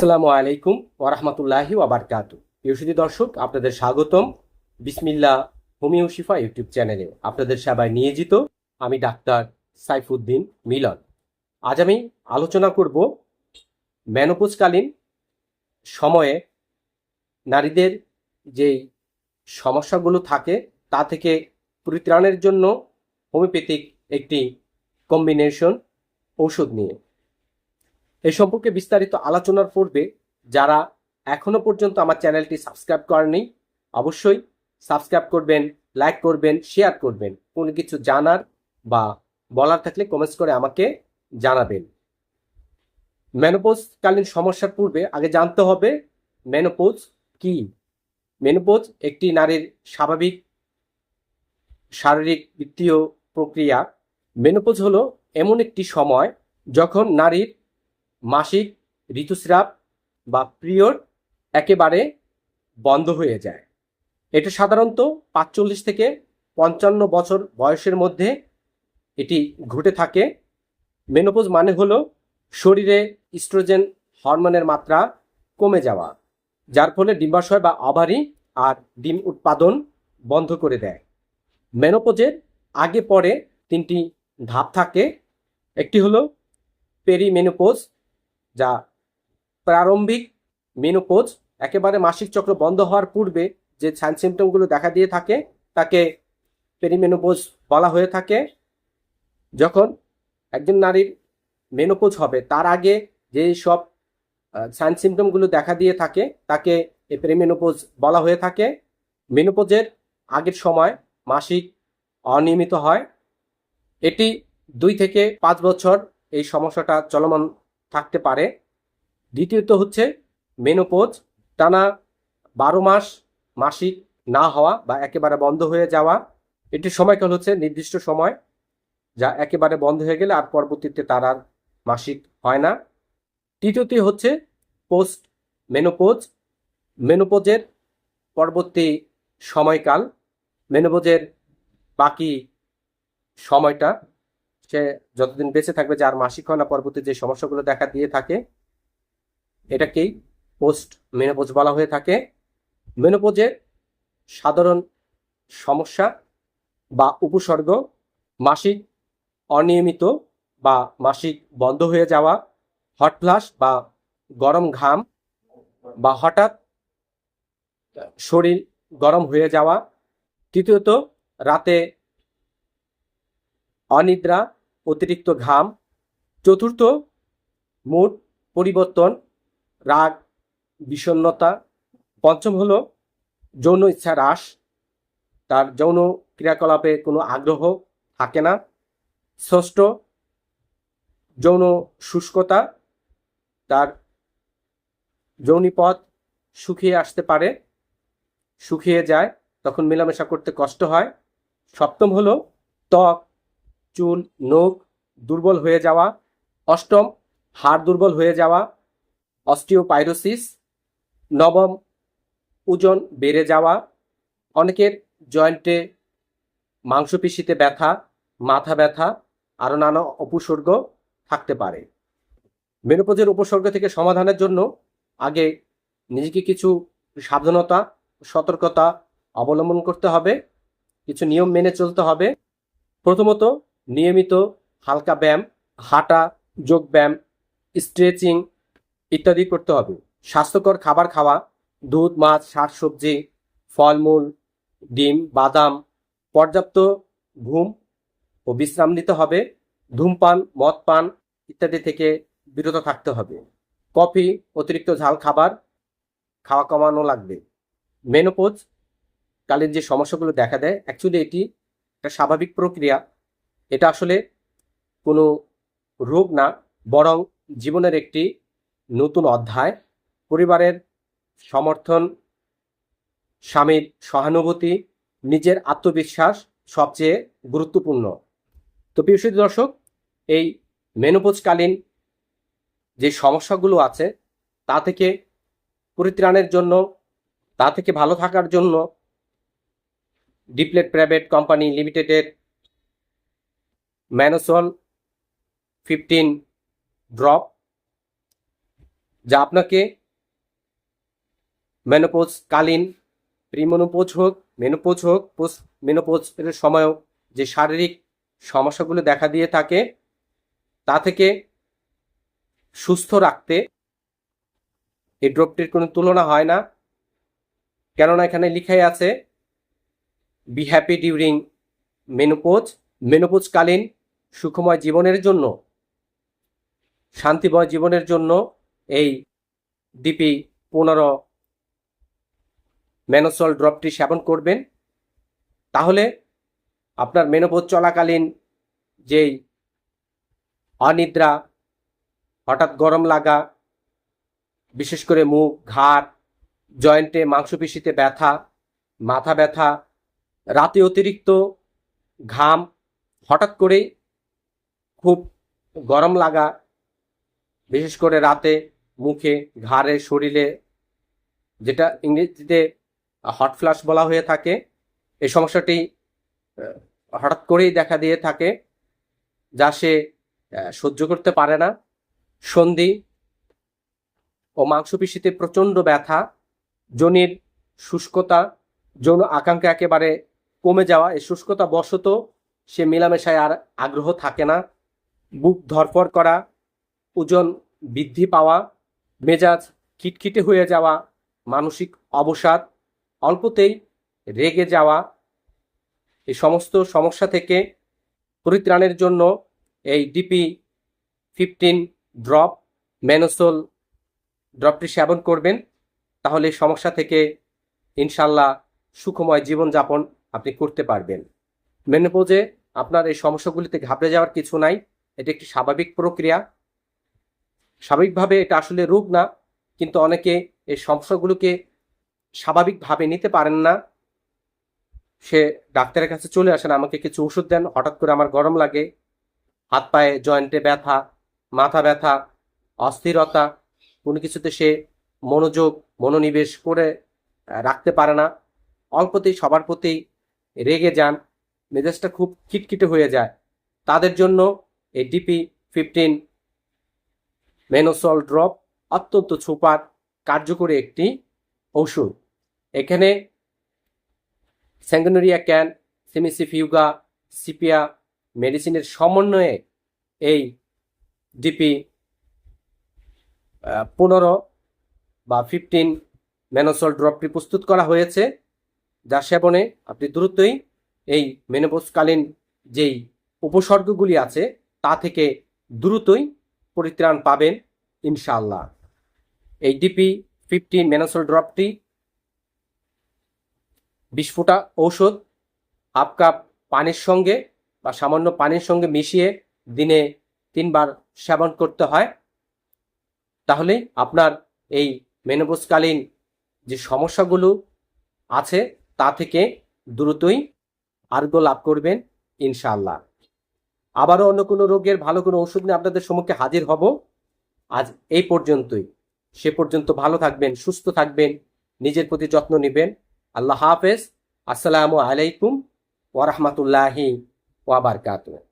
আসসালামু আলাইকুম ওরহমতুল্লাহি ওয়াবারকাতু ইউসুদি দর্শক, আপনাদের স্বাগতম বিসমিল্লা হোমিও শিফা ইউটিউব চ্যানেলে। আপনাদের সেবায় নিয়োজিত আমি ডাক্তার সাইফুদ্দিন মিলন। আজ আমি আলোচনা করব মেনোপোজকালীন সময়ে নারীদের যেই সমস্যাগুলো থাকে, তা থেকে পরিত্রাণের জন্য হোমিওপ্যাথিক একটি কম্বিনেশন ঔষধ নিয়ে। এই সম্পর্কে বিস্তারিত আলোচনার পূর্বে যারা এখনও পর্যন্ত আমার চ্যানেলটি সাবস্ক্রাইব করেনি অবশ্যই সাবস্ক্রাইব করবেন, লাইক করবেন, শেয়ার করবেন। কোনো কিছু জানার বা বলার থাকলে কমেন্টস করে আমাকে জানাবেন। মেনোপোজকালীন সমস্যার পূর্বে আগে জানতে হবে মেনোপোজ কি? মেনোপোজ একটি নারীর স্বাভাবিক শারীরিক বৃত্তীয় প্রক্রিয়া। মেনোপোজ হলো এমন একটি সময় যখন নারীর মাসিক ঋতুস্রাব বা পিরিয়ড একেবারে বন্ধ হয়ে যায়। এটা সাধারণত পাঁচচল্লিশ থেকে পঞ্চান্ন বছর বয়সের মধ্যে এটি ঘটে থাকে। মেনোপোজ মানে হলো শরীরে ইস্ট্রোজেন হরমোনের মাত্রা কমে যাওয়া, যার ফলে ডিম্বাশয় বা অভারি আর ডিম উৎপাদন বন্ধ করে দেয়। মেনোপোজের আগে পরে তিনটি ধাপ থাকে। একটি হলো পেরিমেনোপোজ যা প্রারম্ভিক মেনোপোজ একেবারে মাসিক চক্র বন্ধ হওয়ার পূর্বে যে সাইন সিমটমগুলো দেখা দিয়ে থাকে, তাকে পেরিমেনোপোজ বলা হয়ে থাকে। যখন একজন নারীর মেনোপোজ হবে, তার আগে যে সব সাইন সিমটমগুলো দেখা দিয়ে থাকে, তাকে পেরিমেনোপোজ বলা হয়ে থাকে। মেনোপোজের আগের সময় মাসিক অনিয়মিত হয়। এটি দুই থেকে পাঁচ বছর এই সমস্যাটা চলমান থাকতে পারে। দ্বিতীয়ত হচ্ছে মেনোপোজ টানা বারো মাস মাসিক না হওয়া বা একেবারে বন্ধ হয়ে যাওয়া। এটির সময়কাল হচ্ছে নির্দিষ্ট সময়, যা একেবারে বন্ধ হয়ে গেলে আর পরবর্তীতে তার আর মাসিক হয় না। তৃতীয়টি হচ্ছে পোস্ট মেনোপোজ মেনোপোজের পরবর্তী সময়কাল মেনোপোজের বাকি সময়টা। সে যতদিন বেঁচে থাকবে, যার মাসিক হয় না, পরবর্তী যে সমস্যাগুলো দেখা দিয়ে থাকে, এটাকেই পোস্ট মেনোপোজ বলা হয়ে থাকে। মেনোপোজের সাধারণ সমস্যা বা উপসর্গ, মাসিক অনিয়মিত বা মাসিক বন্ধ হয়ে যাওয়া হট ফ্লাশ বা গরম ঘাম বা হঠাৎ শরীর গরম হয়ে যাওয়া। তৃতীয়ত, রাতে অনিদ্রা অতিরিক্ত ঘাম। চতুর্থ, মুড, পরিবর্তন, রাগ বিষণ্নতা পঞ্চম হলো যৌন ইচ্ছা হ্রাস। তার যৌন ক্রিয়াকলাপে কোনো আগ্রহ থাকে না। ষষ্ঠ, যৌন শুষ্কতা। তার যৌনিপথ শুকিয়ে আসতে পারে। শুকিয়ে যায়, তখন মেলামেশা করতে কষ্ট হয়। সপ্তম হলো ত্বক। চুল নখ দুর্বল হয়ে যাওয়া, অষ্টম হাড় দুর্বল হয়ে যাওয়া, অস্টিওপাইরোসিস, নবম ওজন বেড়ে যাওয়া, অনেকের জয়েন্টে মাংসপেশিতে ব্যথা, মাথা ব্যথা আরও নানা উপসর্গ থাকতে পারে। মেনোপোজের উপসর্গ থেকে সমাধানের জন্য আগে নিজেকে কিছু সাবধানতা, সতর্কতা অবলম্বন করতে হবে, কিছু নিয়ম মেনে চলতে হবে। প্রথমত নিয়মিত হালকা ব্যায়াম, হাঁটা, যোগ ব্যায়াম, স্ট্রেচিং ইত্যাদি করতে হবে। স্বাস্থ্যকর খাবার খাওয়া, দুধ, মাছ, শাক সবজি, ফলমূল, ডিম, বাদাম, পর্যাপ্ত ঘুম ও বিশ্রাম নিতে হবে। ধূমপান মদ পান ইত্যাদি থেকে বিরত থাকতে হবে। কফি, অতিরিক্ত ঝাল খাবার খাওয়া কমানো লাগবে। মেনোপোজ কালীন যে সমস্যাগুলো দেখা দেয় অ্যাকচুয়ালি এটি একটা স্বাভাবিক প্রক্রিয়া। এটা আসলে কোনো রোগ না, বরং জীবনের একটি নতুন অধ্যায়। পরিবারের সমর্থন, স্বামীর সহানুভূতি, নিজের আত্মবিশ্বাস সবচেয়ে গুরুত্বপূর্ণ। তো প্রিয় দর্শক, এই মেনোপোজকালীন যে সমস্যাগুলো আছে, তা থেকে পরিত্রাণের জন্য, তা থেকে ভালো থাকার জন্য, ডিপ্লেট প্রাইভেট কোম্পানি লিমিটেডের ম্যানোসল ফিফটিন ড্রপ, যা আপনাকে মেনোপোজ কালীন প্রিমনোপোজ হোক, মেনোপোজ হোক পোস্ট মেনোপোজের সময়ও যে শারীরিক সমস্যাগুলো দেখা দিয়ে থাকে, তা থেকে সুস্থ রাখতে এই ড্রপটির কোনো তুলনা হয় না। কেননা এখানে লিখাই আছে বি হ্যাপি ডিউরিং মেনোপোজ মেনোপোজকালীন সুখময় জীবনের জন্য, শান্তিময় জীবনের জন্য এই ডিপি পনেরো মেনোসল ড্রপটি সেবন করবেন। তাহলে আপনার মেনোপোজ চলাকালীন যেই অনিদ্রা, হঠাৎ গরম লাগা, বিশেষ করে মুখ, ঘাড়, জয়েন্টে, মাংসপেশিতে ব্যথা, মাথা ব্যথা, রাতে অতিরিক্ত ঘাম, হঠাৎ করেই খুব গরম লাগা। বিশেষ করে রাতে মুখে, ঘাড়ে, শরীরে যেটা ইংরেজিতে হট ফ্লাশ বলা হয়ে থাকে এই সমস্যাটি হঠাৎ করেই দেখা দিয়ে থাকে, যা সে সহ্য করতে পারে না। সন্ধি ও মাংসপেশিতে প্রচণ্ড ব্যথা, যোনির শুষ্কতা, যৌন আকাঙ্ক্ষা একেবারে কমে যাওয়া এই শুষ্কতা বশত সে মেলামেশায় আর আগ্রহ থাকে না। বুক ধরফর করা, ওজন বৃদ্ধি পাওয়া, মেজাজ খিটখিটে হয়ে যাওয়া, মানসিক অবসাদ, অল্পতেই রেগে যাওয়া, এই সমস্ত সমস্যা থেকে পরিত্রাণের জন্য এই ডিপি ফিফটিন ড্রপ ম্যানোসোল ড্রপটি সেবন করবেন। তাহলে সমস্যা থেকে ইনশাল্লাহ সুখময় জীবনযাপন আপনি করতে পারবেন। মেনোপোজে আপনার এই সমস্যাগুলিতে ঘাবড়ে যাওয়ার কিছু নাই। এটি একটি স্বাভাবিক প্রক্রিয়া। স্বাভাবিকভাবে এটা আসলে রোগ না, কিন্তু অনেকে এই সমস্যাগুলোকে স্বাভাবিকভাবে নিতে পারেন না। সে ডাক্তারের কাছে চলে আসেন, আমাকে কিছু ওষুধ দেন, হঠাৎ করে আমার গরম লাগে। হাত পায়ে জয়েন্টে ব্যথা, মাথা ব্যথা, অস্থিরতা, কোনো কিছুতে সে মনোযোগ, মনোনিবেশ করে রাখতে পারে না। অল্পতেই সবার প্রতি রেগে যান, মেজাজটা খুব খিটখিটে হয়ে যায়। তাদের জন্য এই ডিপি ফিফটিন মেনোসল ড্রপ অত্যন্ত সুপার, কার্যকরী একটি ওষুধ এখানে স্যাঙ্গনোরিয়া ক্যান সেমিসিফিউগা সিপিয়া মেডিসিনের সমন্বয়ে এই ডিপি পনেরো বা ফিফটিন ম্যানোসল ড্রপটি প্রস্তুত করা হয়েছে। যা সেবনে আপনি দ্রুতই এই মেনোপোজকালীন যেই উপসর্গগুলি আছে তা থেকে দ্রুতই পরিত্রাণ পাবেন ইনশাআল্লাহ। এই ডিপি ফিফটিন ম্যানোসল ড্রপটি বিশ ঔষধ হাফ কাপ পানির সঙ্গে বা সামান্য পানির সঙ্গে মিশিয়ে দিনে তিনবার সেবন করতে হয়। তাহলে আপনার এই মেনোপোজকালীন যে সমস্যাগুলো আছে তা থেকে দ্রুতই আরোগ্য লাভ করবেন ইনশাআল্লাহ। আবারও অন্য কোনো রোগের ভালো কোনো ওষুধ নিয়ে আপনাদের সম্মুখে হাজির হব। আজ এই পর্যন্তই। সে পর্যন্ত ভালো থাকবেন, সুস্থ থাকবেন, নিজের প্রতি যত্ন নেবেন। আল্লাহ হাফেজ। আসসালামু আলাইকুম ওরহমতুল্লাহি ওয়াবারকাতুহ